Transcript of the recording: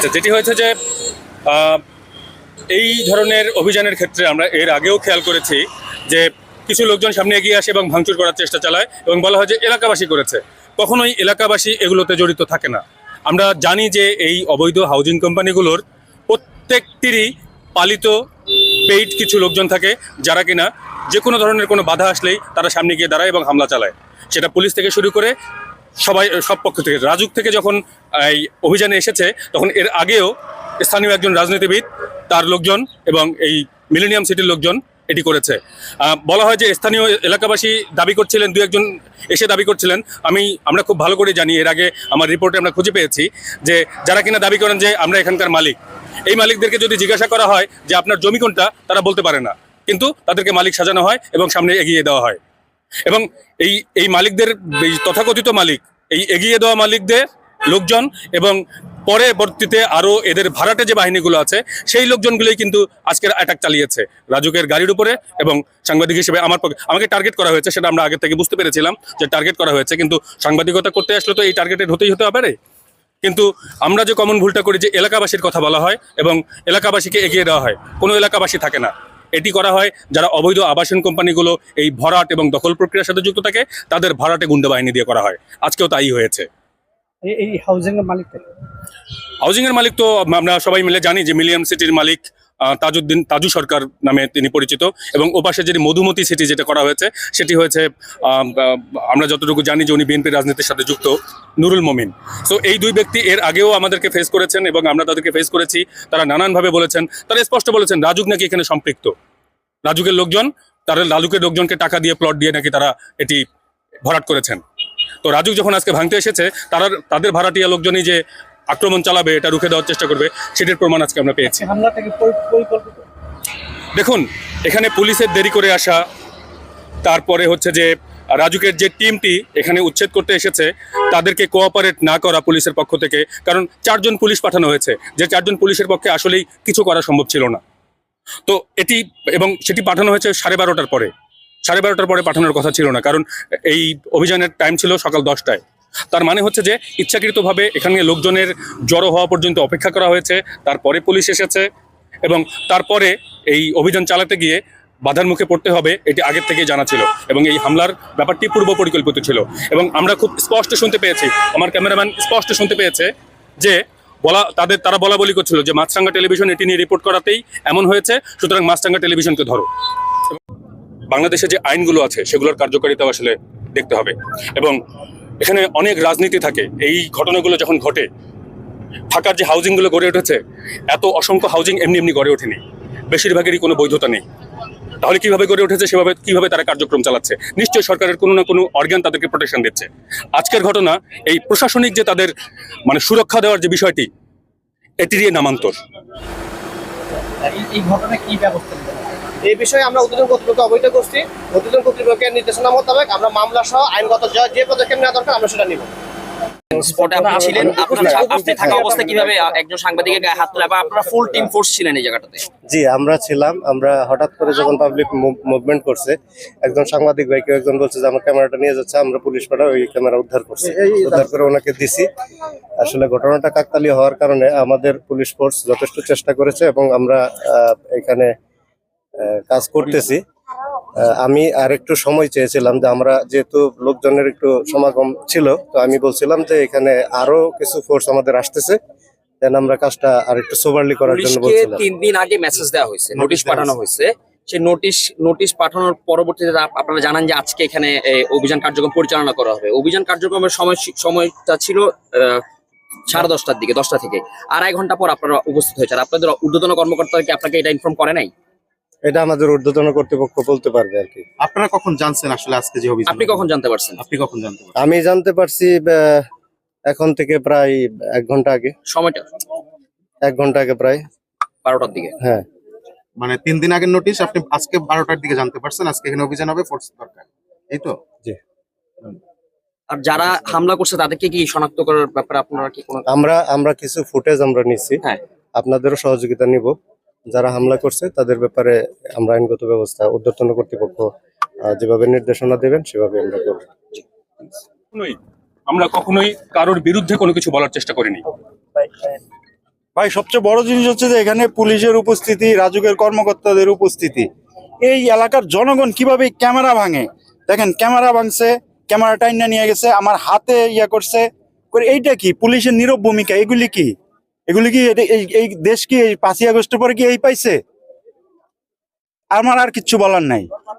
আচ্ছা যেটি হয়েছে যে এই ধরনের অভিযানের ক্ষেত্রে আমরা এর আগেও খেয়াল করেছি যে কিছু লোকজন সামনে এগিয়ে আসে এবং ভাঙচুর করার চেষ্টা চালায় এবং বলা হয় যে এলাকাবাসী করেছে। কখনোই এলাকাবাসী এগুলোতে জড়িত থাকে না। আমরা জানি যে এই অবৈধ হাউজিং কোম্পানিগুলোর প্রত্যেকটিরই পালিত পেইড কিছু লোকজন থাকে যারা কিনা যে কোনো ধরনের কোনো বাধা আসলেই তারা সামনে গিয়ে দাঁড়ায় এবং হামলা চালায়। সেটা পুলিশ থেকে শুরু করে সবাই সব পক্ষ থেকে। রাজুক থেকে যখন এই অভিযানে এসেছে, তখন এর আগেও স্থানীয় একজন রাজনীতিবিদ, তার লোকজন এবং এই মিলেনিয়াম সিটির লোকজন এটি করেছে। বলা হয় যে স্থানীয় এলাকাবাসী দাবি করছিলেন, দু একজন এসে দাবি করছিলেন। আমি, আমরা খুব ভালো করে জানি, এর আগে আমার রিপোর্টে আমরা খুঁজে পেয়েছি যে যারা কিনা দাবি করেন যে আমরা এখানকার মালিক। এই মালিকদেরকে যদি জিজ্ঞাসা করা হয় যে আপনার জমি কোনটা, তারা বলতে পারে না। কিন্তু তাদেরকে মালিক সাজানো হয় এবং সামনে এগিয়ে দেওয়া হয়। এবং এই এই মালিকদের তথাকথিত মালিক, এই এগিয়ে দেওয়া মালিকদের লোকজন এবং পরবর্তীতে আরও এদের ভাড়াটে যে বাহিনীগুলো আছে, সেই লোকজনগুলোই কিন্তু আজকের অ্যাটাক চালিয়েছে রাজুকের গাড়ির উপরে এবং সাংবাদিক হিসেবে আমার পক্ষে আমাকে টার্গেট করা হয়েছে সেটা আমরা আগে থেকে বুঝতে পেরেছিলাম যে টার্গেট করা হয়েছে, কিন্তু সাংবাদিকতা করতে আসলে তো এই টার্গেটেড হতেই হতে পারে। কিন্তু আমরা যে কমন ভুলটা করি যে এলাকাবাসীর কথা বলা হয় এবং এলাকাবাসীকে এগিয়ে দেওয়া হয়, কোনো এলাকাবাসী থাকে না। এটি করা হয় যারা অবৈধ আবাসন কোম্পানিগুলো এই ভরাট এবং দখল প্রক্রিয়ার সাথে যুক্ত থাকে তাদের ভরাটে গুন্ডা বাহিনী দিয়ে করা হয়। আজকেও তাই হয়েছে। এই- হাউজিং এর মালিক হাউজিং এর মালিক তো আমরা সবাই মিলে জানি যে মিলিয়াম সিটির মালিক। তাজউদ্দিন, তাজু সরকার নামে তিনি পরিচিত এবং ওপাশে যে মধুমতি সিটি যেটা করা হয়েছে, সেটি হয়েছে আমরা যতটুকু জানি যে উনি বিএনপি রাজনীতির সাথে যুক্ত নুরুল মমিন। সো এই দুই ব্যক্তি এর আগেও আমাদেরকে ফেস করেছেন এবং আমরা তাদেরকে ফেস করেছি। তারা নানানভাবে বলেছেন, তারা স্পষ্ট বলেছেন, রাজুক নাকি এখানে সম্পৃক্ত। রাজুকের লোকজন, তারা লালুকের লোকজনকে টাকা দিয়ে প্লট দিয়ে নাকি তারা এটি ভরাট করেছেন। তো রাজুক যখন আজকে ভাঙতে এসেছে তারা তাদের ভাড়াটিয়া লোকজনই যে আক্রমণ চালাবে এটা রুখে দেওয়ার চেষ্টা করবে সেটির প্রমাণ আজকে আমরা পেয়েছি। দেখুন এখানে পুলিশের দেরি করে আসা তারপরে হচ্ছে যে রাজুকের যে টিমটি এখানে উচ্ছেদ করতে এসেছে তাদেরকে কোঅপারেট না করা পুলিশের পক্ষ থেকে কারণ চারজন পুলিশ পাঠানো হয়েছে যে চারজন পুলিশের পক্ষে আসলেই কিছু করা সম্ভব ছিল না। তো এটি এবং সেটি পাঠানো হয়েছে সাড়ে বারোটার পরে সাড়ে বারোটার পরে পাঠানোর কথা ছিল না কারণ এই অভিযানের টাইম ছিল সকাল দশটায়। তার মানে হচ্ছে যে ইচ্ছাকৃতভাবে এখানে লোকজনের জড়ো হওয়া পর্যন্ত অপেক্ষা করা হয়েছে, তারপরে পুলিশ এসেছে এবং তারপরে এই অভিযান চালাতে গিয়ে বাধার মুখে পড়তে হবে এটি আগের থেকেই জানা ছিল এবং এই হামলার ব্যাপারটি পূর্ব পরিকল্পিত ছিল এবং আমরা খুব স্পষ্ট শুনতে পেয়েছি, আমার ক্যামেরাম্যান স্পষ্ট শুনতে পেয়েছে যে বলা, তাদের, তারা বলা বলি করছিল যে মাছরাঙ্গা টেলিভিশন এটি নিয়ে রিপোর্ট করাতেই এমন হয়েছে, সুতরাং মাছরাঙ্গা টেলিভিশনকে ধরো। বাংলাদেশে যে আইনগুলো আছে সেগুলোর কার্যকারিতা আসলে দেখতে হবে এবং এখানে অনেক রাজনীতি থাকে। এই ঘটনাগুলো যখন ঘটে ঢাকার যে হাউজিংগুলো গড়ে উঠেছে, এত অসংখ্য হাউজিং এমনি এমনি গড়ে ওঠেনি। বেশিরভাগেরই কোনো বৈধতা নেই। তাহলে কীভাবে গড়ে উঠেছে, সেভাবে কীভাবে তারা কার্যক্রম চালাচ্ছে? নিশ্চয়ই সরকারের কোনো না কোনো অর্গান তাদেরকে প্রোটেকশন দিচ্ছে। আজকের ঘটনা, এই প্রশাসনিক যে তাদের মানে সুরক্ষা দেওয়ার যে বিষয়টি, এটিরই নামান্তর। এই ঘটনায় কি ব্যবস্থা? এই বিষয়ে আমরা উদ্বোধন কর্তৃপক্ষকে অবহিত করছি। উদ্বোধন কর্তৃপক্ষের নির্দেশনা মোতাবেক আমরা মামলা সহ আইনগত যে পদক্ষেপ নেওয়া দরকার আমরা সেটা নিব। স্পটে আপনি ছিলেন আপনি থাকা অবস্থায় কীভাবে একজন সাংবাদিকের গায়ে হাত তোলা বা আপনারা ফুল টিম ফোর্স ছিলেন এই জায়গাটাতে? জি আমরা ছিলাম। আমরা হঠাৎ করে যখন পাবলিক মুভমেন্ট করছে একজন সাংবাদিক ভাই কেউ একজন বলছে যে আমার ক্যামেরাটা নিয়ে যাচ্ছে আমরা পুলিশ পাড়া ওই ক্যামেরা উদ্ধার করছি। উদ্ধার করে ওনাকে দিছি। আসলে ঘটনাটা কাকতালি হওয়ার কারণে আমাদের পুলিশ ফোর্স যথেষ্ট চেষ্টা করেছে এবং আমরা আহ, এখানে কাজ করতেছি। আমি আর একটু সময় চেয়েছিলাম যে আমরা যেহেতু লোকজনের একটু সমাগম ছিল তো আমি বলছিলাম যে এখানে আরও কিছু ফোর্স আমাদের আসতেছে দেন আমরা কাজটা আর একটু সোভারলি করার জন্য বলছিলাম। তিন দিন আগে মেসেজ দেওয়া হয়েছে নোটিশ পাঠানো হয়েছে। সেই নোটিশ নোটিশ পাঠানোর পরবর্তীতে আপনারা জানান যে আজকে এখানে অভিযান কার্যক্রম পরিচালনা করা হবে। অভিযান কার্যক্রমের সময় সময়টা ছিল সাড়ে দশটার দিকে দশটা থেকে। আড়াই ঘণ্টা পর আপনারা উপস্থিত হয়েছে আর আপনাদের ঊর্ধ্বতন কর্মকর্তারা কি আপনাকে এটা ইনফর্ম করে নাই? এটা আমাদের ঊর্ধ্বতন কর্তৃপক্ষ বলতে পারবে আর কি। আপনারা কখন জানছেন আসলে আজকে যে অভিযান? আপনি কখন জানতে পারছেন? আপনি কখন জানতে পারছেন? আমি জানতে পারছি আহ, এখন থেকে প্রায় এক ঘণ্টা আগে। সময়টা? এক ঘণ্টা আগে প্রায়। বারোটার দিকে। হ্যাঁ। মানে তিন দিন আগের নোটিশ আপনি আজকে বারোটার দিকে জানতে পারছেন আজকে এখানে অভিযান হবে ফোর্স দরকার। এই তো? আর যারা হামলা করছে তাদেরকে কি শনাক্ত করার ব্যাপারে আপনারা কি কোনো আমরা আমরা কিছু ফুটেজ আমরা নিচ্ছি হ্যাঁ। আপনাদেরও সহযোগিতা নিব। যারা হামলা করছে তাদের ব্যাপারে আমরা আইনগত ব্যবস্থা ঊর্ধ্বতন কর্তৃপক্ষ যেভাবে নির্দেশনা দেবেন সেভাবে আমরা করব। আমরা কখনোই কারোর বিরুদ্ধে কোনো কিছু বলার চেষ্টা করিনি। ভাই সবচেয়ে বড় জিনিস হচ্ছে যে এখানে পুলিশের উপস্থিতি রাজুকের কর্মকর্তাদের উপস্থিতি। এই এলাকার জনগণ কীভাবে ক্যামেরা ভাঙে? দেখেন ক্যামেরা ভাঙছে ক্যামেরা টাইনা নিয়ে গেছে আমার হাতে ইয়া করছে। এইটা কি? পুলিশের নীরব ভূমিকা এগুলি কি? এগুলি কি এই দেশ কি এই পাঁচই আগস্টের পরে কি এই পাইছে? আমার আর কিচ্ছু বলার নাই।